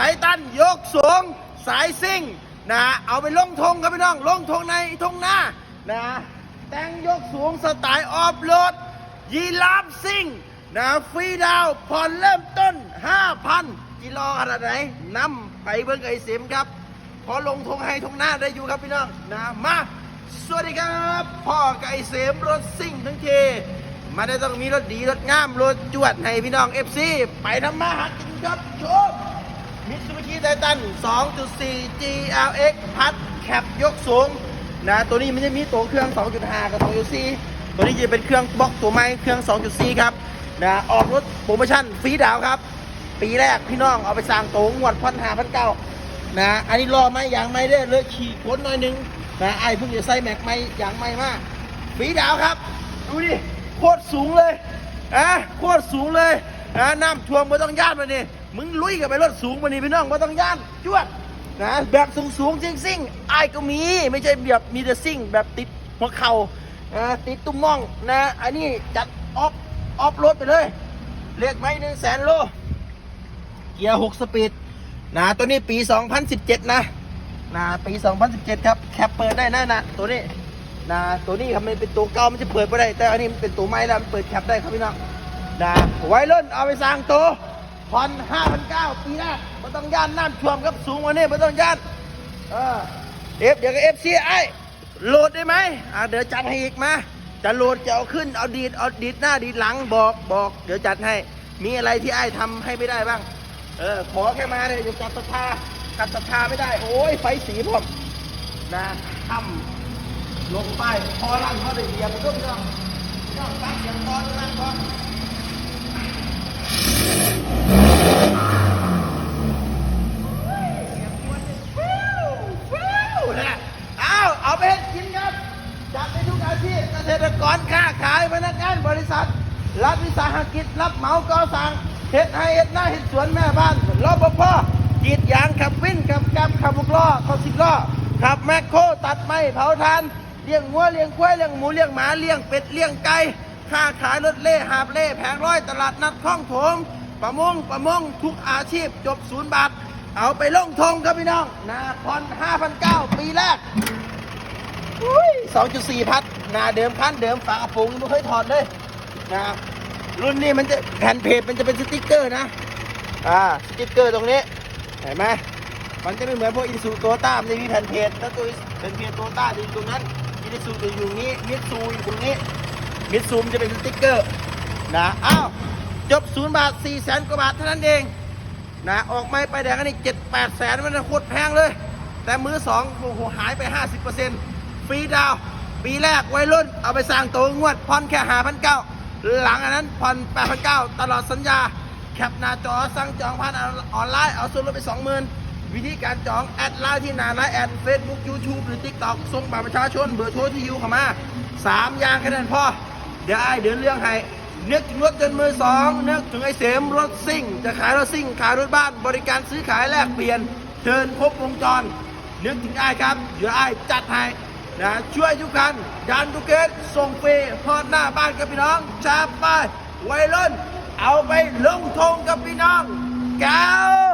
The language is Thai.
ไททันยกสูงสายซิ่งนะเอาไปลงทงครับพี่น้องลงทงในทงหน้านะแต่งยกสูงสไตล์ออฟโรดยีราฟซิ่งนะฟรีดาวผ่อนเริ่มต้น 5,000กิโลขนาดไหนนำไปเบิ้งไอเสมครับ พอลงทงให้ทงหน้าได้อยู่ครับพี่น้องนะมาสวัสดีครับพ่อไก่เสมรถซิ่งทั้งทีมาได้ต้องมีรถดีรถงามรถจวดให้พี่น้องเอฟซีไปทำมาหากินครับชม มิตซูบิชิไททัน 2.4 GLX พัดแคปยกสูงนะ ตัวนี้มันจะมีตัวเครื่อง 2.5 กับ 2.4 ตัวนี้จะเป็นเครื่องบล็อกตัวใหม่เครื่อง 2.4 ครับนะออกรถโปรโมชั่นฟรีดาวครับ ปีแรกพี่น้องเอาไปสร้างโตงวดพันหาพันเก้านะอันนี้รอไหมอย่างไม่ได้เลยขี่พ้นหน่อยหนึงนะไอ้เพิ่งจะใส่แม็กไม่ยางไม่มากปีดาวครับ ดูดิโคตรสูงเลยอะโคตรสูงเลย นะน้ำท่วมไม่ต้องย่านมานี่มึงลุยกับไปรถสูงมานี่พี่น้องไม่ต้องย่านจวดนะแบบสูงสูงจริงซิ่งไอ้ก็มีไม่ใช่แบบมีแต่ซิ่งแบบติดหัวเข่านะติดตุ้มน่องนะอันนี้จัดออฟออฟรถไปเลยเรียกไหมหนึ่งแสนโลเกียร์6สปีดนะตัวนี้ปี 2017 นะนะปี 2017 ครับแคปเปิดได้น่นะตัวนี้นะตัวนี้ครับมันเป็นตัวเก่ามันจะเปิดไม่ได้ แต่อันนี้มันเป็นตัวใหม่แล้วมันเปิดแคปได้ครับพี่น้อง นะไวรุ่นเอาไปสร้างตัวผ่อน5,900ปีแรกไม่ต้องย่านน้ำท่วมครับสูงกว่านี้ไม่ต้องย่านเออเอฟเดี๋ยวก็เอฟซีไอโหลดได้ไหมอ่าเดี๋ยวจัดให้อีกมาจะโหลดจะเอาขึ้นเอาดีดเอาดีดหน้าดีดหลังบอกบอกเดี๋ยวจัดให้ มีอะไรที่ไอ้ทำให้ไม่ได้บ้าง เออขอแค่มาเนี่ยจะจัดศรัทธาขัดศรัทธาไม่ได้ โอ้ยไฟสีผมนะทำลงไปพอรันพอได้เหยียบก็ไม่ต้องไม่ต้องตั้งเสียงพอรันพอเอาเอาไปให้กินครับ จัดในทุกอาชีพ เกษตรกรค้าขายพนักงานบริษัท รัฐวิสาหกิจรับเหมาก่อสร้างเฮ็ดให้เฮ็ดหน้าเฮ็ดสวนแม่บ้านรปภกรีดยางขับวินขับแกบขับบุกล้อขับสิบล้อขับแมคโครตัดไม้เผาทานเลี้ยงวัวเลี้ยงควายเลี้ยงหมูเลี้ยงหมาเลี้ยงเป็ดเลี้ยงไก่ค้าขายรถเล่หาบเล่แผงร้อยตลาดนัดคลองโถมประมงประมงทุกอาชีพจบศูนย์บาท เอาไปลงทงครับพี่น้อง นาผ่อน5,900ปีแรกสองจุดสี่พัด นาเดิมคันเดิมฝากระโปรงยังไม่เคยถอดเลยนะรุ่นนี้มันจะแผ่นเพจมันจะเป็นสติ๊กเกอร์นะอ่าสติ๊กเกอร์ตรงนี้เห็นไหมมันจะไม่เหมือนพวกอินซูโตต้ามันจะมีแผ่นเพจแล้วตัวแผ่นเพจโตต้าอยู่ตรงนั้นอินซูจะอยู่นี้มิตซูอยู่ตรงนี้มิตซูมจะเป็นสติ๊กเกอร์นะอ้าวจบศูนย์บาทสี่แสนกว่าบาทเท่านั้นเองนะออกไม่ไปแดงกันนี่เจ็ดแปดแสนมันโคตรแพงเลย แต่มือสองโอ้โหหายไป50%ฟรีดาว ปีแรกวัยรุ่นเอาไปสร้างตัวงวดผ่อนแค่หาพันเก้าหลังอันนั้นผ่อนแปดพันเก้าตลอดสัญญา แคปหน้าจอสั่งจองผ่านออนไลน์เอาส่วนลดไป20,000วิธีการจองแอดไลน์ที่หน้าไลน์แอดเฟซบุ๊กยูทูบหรือ TikTok ส่งบัตรประชาชนเบอร์โทรที่อยู่เข้ามาสามอย่างแค่นั้นพอเดี๋ยวไอ้เดินเรื่องให้เนึกถึงรถยนมือสองเนึกถึงไอ้เสมรถซิ่ง จะขายรถซิ่ง ขายรถบ้านบริการซื้อขายแลกเปลี่ยนเชิญครบวงจรเนึกถึงไอ้ครับเดี๋ยวไอ้จัดให้ นะช่วยทุกคันดันทุกเกตส่งฟรีพอดหน้าบ้านกับพี่น้องชาบไปวัยรุ่นเอาไปลงทงกับพี่น้องแก้ว